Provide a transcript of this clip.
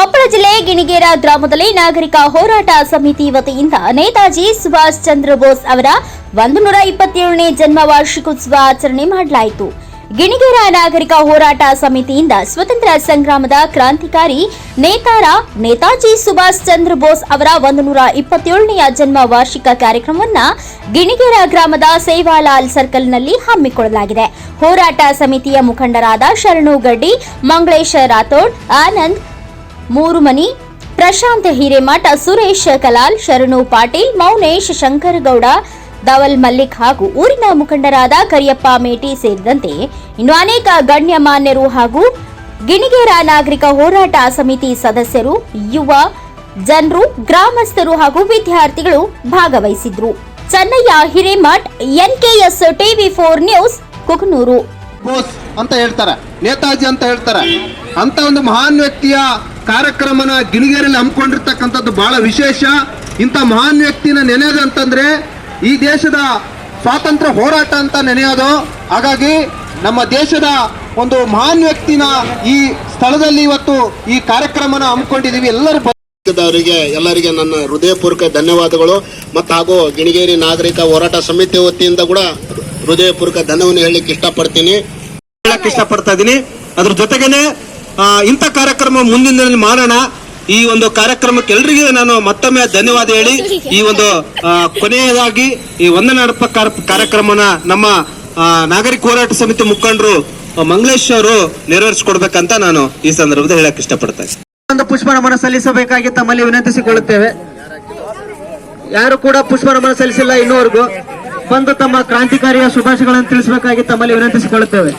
ಕೊಪ್ಪಳ ಜಿಲ್ಲೆ ಗಿಣಿಗೇರ ಗ್ರಾಮದಲ್ಲಿ ನಾಗರಿಕ ಹೋರಾಟ ಸಮಿತಿ ವತಿಯಿಂದ ನೇತಾಜಿ ಸುಭಾಷ್ ಚಂದ್ರ ಬೋಸ್ ಅವರ ಒಂದು ನೂರ ಇಪ್ಪತ್ತೇಳನೇ ಜನ್ಮ ವಾರ್ಷಿಕೋತ್ಸವ ಆಚರಣೆ ಮಾಡಲಾಯಿತು. ಗಿಣಿಗೇರ ನಾಗರಿಕ ಹೋರಾಟ ಸಮಿತಿಯಿಂದ ಸ್ವತಂತ್ರ ಸಂಗ್ರಾಮದ ಕ್ರಾಂತಿಕಾರಿ ನೇತಾರ ನೇತಾಜಿ ಸುಭಾಷ್ ಚಂದ್ರ ಬೋಸ್ ಅವರ ಒಂದು ನೂರ ಇಪ್ಪತ್ತೇಳನೆಯ ಜನ್ಮ ವಾರ್ಷಿಕ ಕಾರ್ಯಕ್ರಮವನ್ನ ಗಿಣಿಗೇರ ಗ್ರಾಮದ ಸೇವಾಲಾಲ್ ಸರ್ಕಲ್ನಲ್ಲಿ ಹಮ್ಮಿಕೊಳ್ಳಲಾಗಿದೆ. ಹೋರಾಟ ಸಮಿತಿಯ ಮುಖಂಡರಾದ ಶರಣು ಗಡ್ಡಿ, ಮಂಗಳೇಶ ರಾಥೋಡ್, ಆನಂದ್ ಮೂರುಮನಿ ಪ್ರಶಾಂತ್ ಹಿರೇಮಠ ಸುರೇಶ್ ಕಲಾಲ್, ಶರಣು ಪಾಟೀಲ್, ಮೌನೇಶ್ ಶಂಕರಗೌಡ, ಧವಲ್ ಮಲ್ಲಿಕ್ ಹಾಗೂ ಊರಿನ ಮುಖಂಡರಾದ ಕರಿಯಪ್ಪ ಮೇಟಿ ಸೇರಿದಂತೆ ಇನ್ನು ಅನೇಕ ಗಣ್ಯಮಾನ್ಯರು ಹಾಗೂ ಗಿಣಿಗೇರ ನಾಗರಿಕ ಹೋರಾಟ ಸಮಿತಿ ಸದಸ್ಯರು, ಯುವ ಜನರು, ಗ್ರಾಮಸ್ಥರು ಹಾಗೂ ವಿದ್ಯಾರ್ಥಿಗಳು ಭಾಗವಹಿಸಿದ್ರು. Chennaiah Hiremath, NKS TV four news, Kukanur. ಅಂತ ಹೇಳ್ತಾರೆ, ನೇತಾಜಿ ಅಂತ ಹೇಳ್ತಾರೆ. ಅಂತ ಒಂದು ಮಹಾನ್ ವ್ಯಕ್ತಿಯ ಕಾರ್ಯಕ್ರಮನ ಗಿಣಿಗೇರಿಯಲ್ಲಿ ಹಮ್ಮಿಕೊಂಡಿರ್ತಕ್ಕಂಥದ್ದು ಬಹಳ ವಿಶೇಷ. ಇಂಥ ಮಹಾನ್ ವ್ಯಕ್ತಿನ ನೆನೆಯೋದು ಅಂತಂದ್ರೆ ಈ ದೇಶದ ಸ್ವಾತಂತ್ರ್ಯ ಹೋರಾಟ ಅಂತ ನೆನೆಯೋದು. ಹಾಗಾಗಿ ನಮ್ಮ ದೇಶದ ಒಂದು ಮಹಾನ್ ವ್ಯಕ್ತಿನ ಈ ಸ್ಥಳದಲ್ಲಿ ಇವತ್ತು ಈ ಕಾರ್ಯಕ್ರಮನ ಹಮ್ಮಿಕೊಂಡಿದ್ದೀವಿ. ಎಲ್ಲರೂ ಅವರಿಗೆ ಎಲ್ಲರಿಗೆ ನನ್ನ ಹೃದಯಪೂರ್ವಕ ಧನ್ಯವಾದಗಳು. ಮತ್ತು ಹಾಗೂ ಗಿಣಿಗೇರಿ ನಾಗರಿಕ ಹೋರಾಟ ಸಮಿತಿ ವತಿಯಿಂದ ಕೂಡ ಹೃದಯಪೂರ್ವಕ ಧನ್ಯವನ್ನು ಹೇಳಲಿಕ್ಕೆ ಇಷ್ಟಪಡ್ತೀನಿ. ಹೇಳಕ್ಕೆ ಇಷ್ಟಪಡ್ತಾ ಇದ್ದೀನಿ. ಅದ್ರ ಜೊತೆಗೇನೆ ಇಂಥ ಕಾರ್ಯಕ್ರಮ ಮುಂದಿನ ದಿನದಲ್ಲಿ ಮಾಡೋಣ. ಈ ಒಂದು ಕಾರ್ಯಕ್ರಮಕ್ಕೆ ಎಲ್ರಿಗೂ ನಾನು ಮತ್ತೊಮ್ಮೆ ಧನ್ಯವಾದ ಹೇಳಿ. ಈ ಒಂದು ಕೊನೆಯದಾಗಿ ಈ ವಂದನಾರ್ಪ ಕಾರ್- ಕಾರ್ಯಕ್ರಮನ ನಮ್ಮ ನಾಗರಿಕ ಹೋರಾಟ ಸಮಿತಿ ಮುಖಂಡರು ಆ, ಮಂಗಳೇಶ್ ಅವರು ನೆರವೇರಿಸಿಕೊಡ್ಬೇಕಂತ ನಾನು ಈ ಸಂದರ್ಭದಲ್ಲಿ ಹೇಳಕ್ ಇಷ್ಟಪಡ್ತೇನೆ. ಒಂದು ಪುಷ್ಪ ನಮನ ಸಲ್ಲಿಸಬೇಕಾಗಿ ತಮ್ಮಲ್ಲಿ ವಿನಂತಿಸಿಕೊಳ್ಳುತ್ತೇವೆ. ಯಾರು ಕೂಡ ಪುಷ್ಪ ನಮನ ಸಲ್ಲಿಸಿಲ್ಲ ಇನ್ನೂವರೆಗೂ. ಬಂದು ತಮ್ಮ ಕ್ರಾಂತಿಕಾರಿಯ ಶುಭಾಶಯಗಳನ್ನು ತಿಳಿಸಬೇಕಾಗಿ ತಮ್ಮಲ್ಲಿ ವಿನಂತಿಸಿಕೊಳ್ಳುತ್ತೇವೆ.